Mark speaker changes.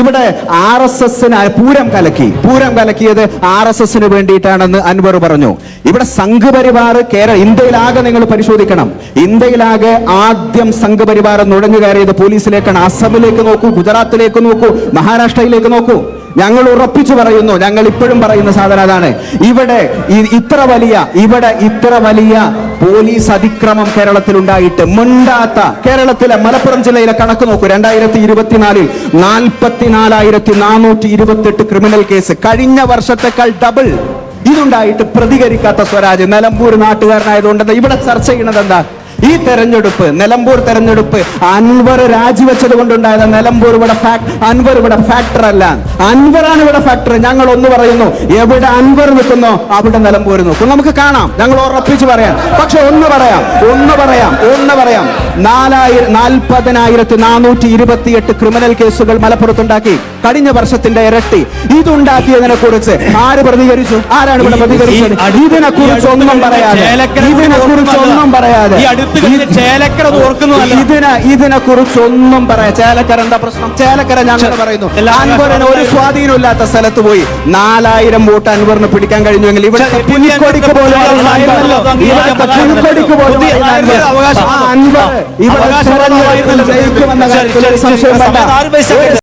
Speaker 1: ഇവിടെ R S എസിന് പൂരം കലക്കി. പൂരം കലക്കിയത് ആർ എസ് എസിന് വേണ്ടിയിട്ടാണെന്ന് അൻവർ പറഞ്ഞു. ഇവിടെ സംഘപരിവാർ കേരള ഇന്ത്യയിലാകെ നിങ്ങൾ പരിശോധിക്കണം. ഇന്ത്യയിലാകെ ആദ്യം സംഘപരിവാർ നുഴഞ്ഞു കയറിയത് പോലീസിലേക്കാണ്. അസമിലേക്ക് നോക്കൂ ഗുജറാത്തിലേക്ക് നോക്കൂ മഹാരാഷ്ട്രയിലേക്ക് നോക്കൂ. ഞങ്ങൾ ഉറപ്പിച്ചു പറയുന്നു ഞങ്ങൾ ഇപ്പോഴും പറയുന്ന സാധനം അതാണ്. ഇവിടെ ഇത്ര വലിയ ഇവിടെ ഇത്ര വലിയ പോലീസ് അതിക്രമം കേരളത്തിൽ ഉണ്ടായിട്ട് മുണ്ടാത്ത കേരളത്തിലെ മലപ്പുറം ജില്ലയിലെ കണക്ക് നോക്കൂ. രണ്ടായിരത്തി ഇരുപത്തിനാലിൽ നാൽപ്പത്തിനാലായിരത്തി നാനൂറ്റി ഇരുപത്തെട്ട് ക്രിമിനൽ കേസ്. കഴിഞ്ഞ വർഷത്തെക്കാൾ ഡബിൾ ഇതുണ്ടായിട്ട് പ്രതികരിക്കാത്ത സ്വരാജ്. നിലമ്പൂർ നാട്ടുകാരനായതുകൊണ്ട് ഇവിടെ ചർച്ച ചെയ്യുന്നത് എന്താ? ഈ തെരഞ്ഞെടുപ്പ് നിലമ്പൂർ തെരഞ്ഞെടുപ്പ് അൻവർ രാജിവെച്ചത് കൊണ്ടുണ്ടായത് നിലമ്പൂർ ഇവിടെ അൻവർ ഇവിടെ ഫാക്ടർ അല്ല. അൻവറാണ് ഇവിടെ ഫാക്ടർ ഞങ്ങൾ ഒന്ന് പറയുന്നു എവിടെ അൻവർ നിൽക്കുന്നോ അവിടെ നിലമ്പൂർ നിൽക്കും. നമുക്ക് കാണാം ഞങ്ങൾ ഉറപ്പിച്ച് പറയാം. പക്ഷെ ഒന്ന് പറയാം ഒന്ന് പറയാം ഒന്ന് പറയാം. നാലായിരം നാൽപ്പതിനായിരത്തി നാനൂറ്റി ഇരുപത്തിയെട്ട് ക്രിമിനൽ കേസുകൾ മലപ്പുറത്തുണ്ടാക്കി. കഴിഞ്ഞ വർഷത്തിന്റെ ഇരട്ടി. ഇതുണ്ടാക്കിയതിനെ കുറിച്ച് ആര് പ്രതികരിച്ചു? ആരാണ് ഇവിടെ പ്രതികരിച്ചത്? ഇതിനെ കുറിച്ച് ഒന്നും പറയാതെ ഇതിനെ കുറിച്ച് ഒന്നും പറയാതെ
Speaker 2: കഴിഞ്ഞ ചേലക്കര ഓർക്കുന്നതല്ല.
Speaker 1: ഇതിനെ ഇതിനെ കുറിച്ച് ഒന്നും പറയാം. ചേലക്കര എന്താ പ്രശ്നം? ചേലക്കര ഞാൻ പറയുന്നു. അൻവറിന് ഒരു സ്വാധീനം ഇല്ലാത്ത സ്ഥലത്ത് പോയി നാലായിരം വോട്ട് അൻവറിന് പിടിക്കാൻ കഴിഞ്ഞുവെങ്കിൽ ഇവിടെ പുലിക്കൊടിക്ക് പോലും അൻവർ, ഇവിടുത്തെ പുലിക്കൊടിക്ക് പോലും അറിയുന്ന അൻവർ, ഇവിടെ. ജയിക്കുമെന്ന കാര്യത്തിൽ സംശയം വേണ്ട.